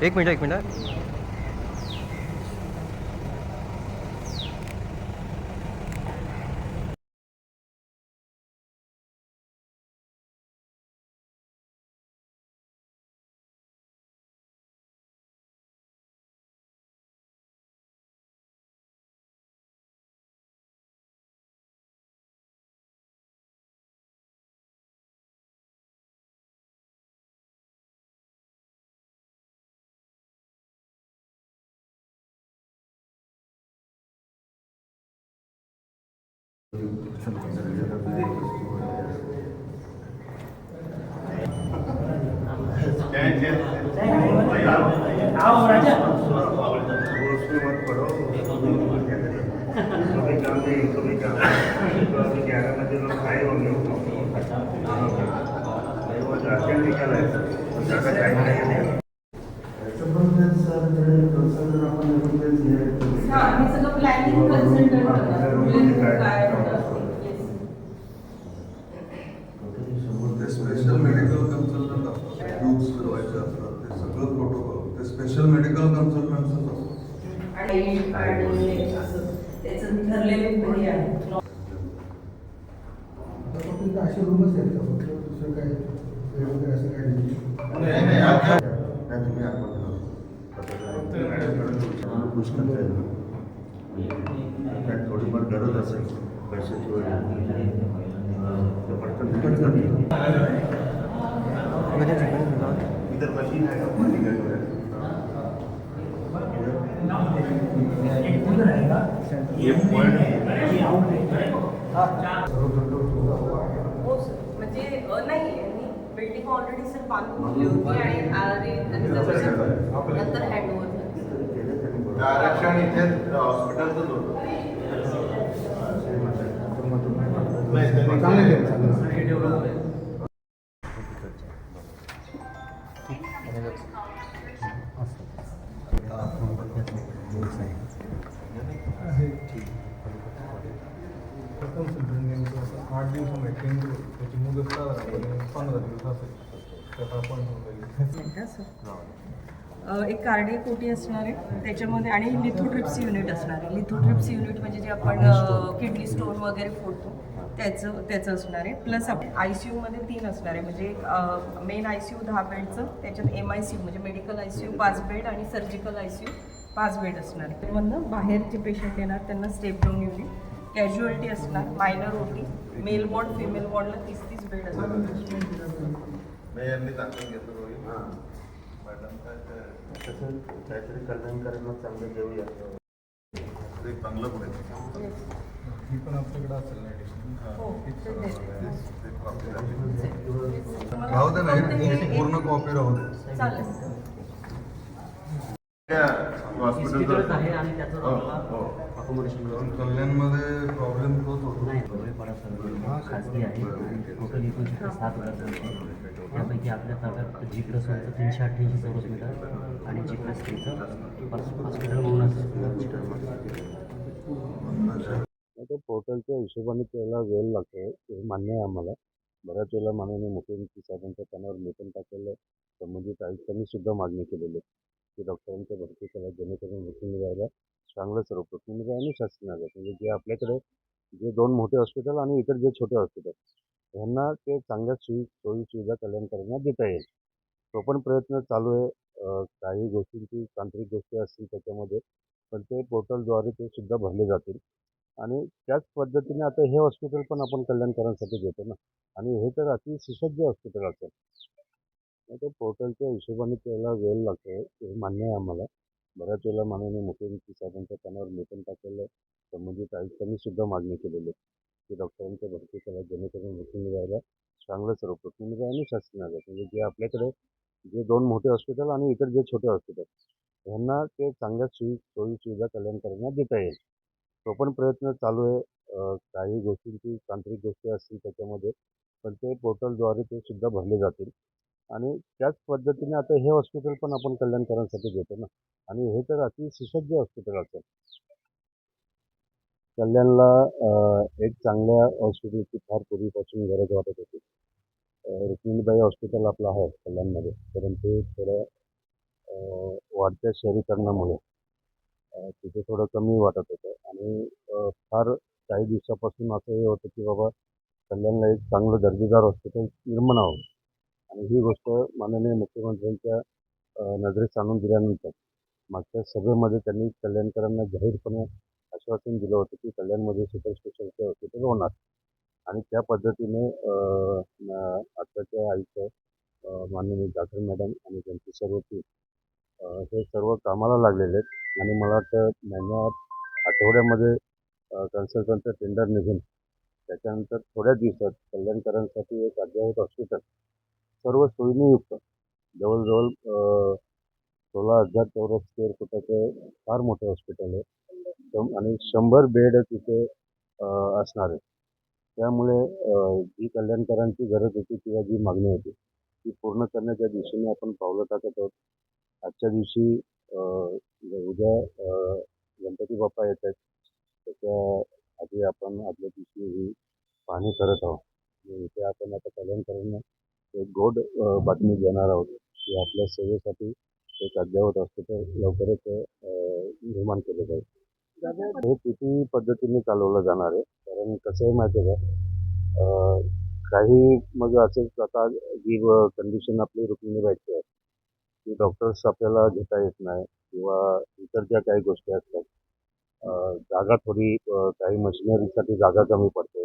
एक मिनिट एक मिनटं 첫 번째 사람들은 건설을 하고 있는 지역입니다. स्पेशल मेडिकल कन्सल्टंट असतात ट्यूब्स फिरवायचे असतात ते सगळं प्रोटोकॉल ते स्पेशल मेडिकल कन्सल्टंट्सच असतात आणि आणि असं त्याचं ठरलेले हे आहे फक्त असे रूमच आहेत का फक्त दुसरं काय वेळ वगैरे असं काय नाही नाही तुम्ही आपण खुश काय थोडीफार गरज असेल पैशाची वगैरे तर पटकन पटकन इतर मशीन आहे का मशीन हो। सर म्हणजे नाही बिल्डिंग ऑलरेडी सर बांधून ठेवली होती आणि नंतर हँडओव्हर आरक्षण इथे हॉस्पिटलचंच होतं चांगलं आहे, चांगलं आहे. कन्सल्टंट नेमकं असं आठ दिवसामध्ये टेंडर त्याची मुदत पंधरा दिवस असेल त्याचा अ, एक कार्डियक ओटी असणार आहे त्याच्यामध्ये आणि लिथोट्रिप्स युनिट असणार आहे. लिथोट्रिप्स युनिट म्हणजे जे आपण किडनी स्टोन वगैरे फोडतो त्याचं त्याचं असणार आहे. प्लस आपण आय सी यूमध्ये तीन असणार आहे. म्हणजे मेन आय सी यू दहा बेडचं त्याच्यात एम आय सी यू म्हणजे मेडिकल आय सी यू पाच बेड आणि सर्जिकल आय सी यू पाच बेड असणार आहे. त्यामधनं बाहेर जे पेशंट येणार त्यांना स्टेप डाऊन युनिट कॅज्युअलिटी असणार minor OT male ward female वॉर्डला तीस तीस बेड असणार. मेयरनी दाखवून घेतो रोहित हां मॅडम काय ते- तसं काहीतरी कल्याणकाऱ्यांना चांगलं देऊया ते चांगलं ही पण आपल्याकडे असेल ना झाली. राहू दे ना पूर्ण कॉपी राहू दे हॉस्पिटलचं आहे आणि त्याचं हो, हो. अकोमोडेशन कल्याणमध्ये प्रॉब्लेम तोच होतो. नाही खाजगी आहे टोटल एकूण तिथे सात हजार त्यापैकी आपल्या ताब्यात जी प्लस वनचं तीनशे अठ्ठ्याऐंशी चौरस मीटर आणि जी प्लस थ्रीचं हॉस्पिटल म्हणून पोर्टलच्या हिशोबाने त्याला वेळ लागतो हे मान्य आहे आम्हाला. बऱ्याच वेळेला माननीय मुख्यमंत्री साहेबांच्या कानावर लेखन टाकलेलं संबंधित आयुक्तांनी सुद्धा मागणी केलेली आहे. की डॉक्टरांच्या भरती केला जेणेकरून वृत्ती चांगलं सर्व प्रतिनिधी आणि शासनालय म्हणजे जे आपल्याकडे जे दोन मोठे हॉस्पिटल आणि इतर जे छोटे हॉस्पिटल ह्यांना ते चांगल्या सोयी सोयी सुविधा कल्याणकरांना देता येईल. तो पण प्रयत्न चालू आहे. काही गोष्टींची तांत्रिक गोष्टी असतील त्याच्यामध्ये पण ते पोर्टलद्वारे ते सुद्धा भरले जातील. आणि त्याच पद्धतीने आता हे हॉस्पिटल पण आपण कल्याणकरांसाठी देतो ना. आणि हे तर अति सुसज्ज हॉस्पिटल असेल. ते पोर्टलच्या हिशोबाने त्याला वेळ लागतो हे मान्य आहे आम्हाला. बऱ्याच वेळेला माननीय मुख्यमंत्री साहेबांच्या कानावर लेखन टाकलेलं संबंधित आयुक्तांनी सुद्धा मागणी केलेली आहे की डॉक्टरांच्या भरती करा जेणेकरून वृत्ती मिळायला चांगलं सर्व प्रतिनिधी आणि शासनाला म्हणजे जे आपल्याकडे जे दोन मोठे हॉस्पिटल आणि इतर जे छोटे हॉस्पिटल यांना ते चांगल्या सोयी सोयी सुविधा कल्याणकाऱ्यांना देता येईल. तो पण प्रयत्न चालू आहे. काही गोष्टींची तांत्रिक गोष्टी असतील त्याच्यामध्ये पण ते पोर्टलद्वारे ते सुद्धा भरले जातील. आणि त्याच पद्धतीने आता हे हॉस्पिटल पण आपण कल्याणकरांसाठी घेतो ना. आणि हे तर अति सुसज्ज हॉस्पिटल असेल. कल्याणला एक चांगल्या हॉस्पिटलची फार पूर्वीपासून गरज वाटत होती. रुक्मिणीबाई हॉस्पिटल आपलं आहे कल्याणमध्ये. परंतु थोडं वाढत्या शहरीकरणामुळे तिथे थोडं कमी वाटत होतं. आणि फार काही दिवसापासून असं हे होतं की बाबा कल्याणला एक चांगलं दर्जेदार हॉस्पिटल निर्माण व्हावं. आणि ही गोष्ट माननीय मुख्यमंत्र्यांच्या नजरेस आणून दिल्यानंतर मागच्या सभेमध्ये त्यांनी कल्याणकरांना जाहीरपणे आश्वासन दिलं होतं की कल्याणमध्ये सुपर स्पेशालिटी हॉस्पिटल होणार. आणि त्या पद्धतीने आत्ताच्या आयुक्त माननीय जाधव मॅडम आणि त्यांची सर्व टीम हे सर्व कामाला लागलेले आहेत. आणि मला वाटतं महिन्यात आठवड्यामध्ये कन्सल्टंटचं टेंडर निघून त्याच्यानंतर थोड्या दिवसात कल्याणकरांसाठी एक अद्ययावत हॉस्पिटल सर्व सोयीने युक्त जवळजवळ सोळा हजार चौरस स्क्वेअर फुटाचं फार मोठं हॉस्पिटल आहे. आणि शंभर बेड तिथे असणार आहे त्यामुळे जी कल्याणकरांची गरज होती किंवा जी मागणी होती ती पूर्ण करण्याच्या दिशेने आपण पावलं टाकत आहोत. आजच्या दिवशी उद्या गणपती बाप्पा येत आहेत. त्याच्या आधी आपण आदल्या दिवशी ही पाहणी करत आहोत. इथे आपण आता कल्याणकरांना एक गोड बातमी देणार आहोत. की आपल्या सेवेसाठी एक अद्ययावत हॉस्पिटल लवकरच निर्माण केलं जाईल. हे किती पद्धतीने चालवलं जाणार आहे? कारण कसं आहे माहिती आहे का? काही मग असेच आता जी कंडिशन आपली रुक्मिणीबाईची आहे की डॉक्टर्स आपल्याला घेता येत नाही किंवा इतर ज्या काही गोष्टी असतात जागा थोडी काही मशिनरीसाठी जागा कमी पडते.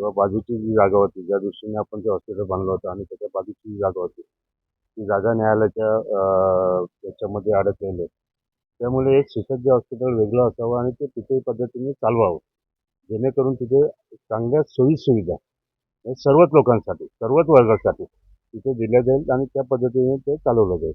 किंवा बाजूची जी जागा होती ज्या दृष्टीने आपण ते हॉस्पिटल बांधलं होतं आणि त्याच्या बाजूची जी जागा होती ती जागा न्यायालयाच्या त्याच्यामध्ये याच्यामध्ये अडकलेली त्यामुळे एक सुसज्ज हॉस्पिटल वेगळं असावं आणि ते तिथे पद्धतीने चालवावं. जेणेकरून तिथे चांगल्या सोयी सुविधा सर्वच लोकांसाठी सर्वच वर्गासाठी तिथे दिल्या जाईल आणि त्या पद्धतीने ते चालवलं जाईल.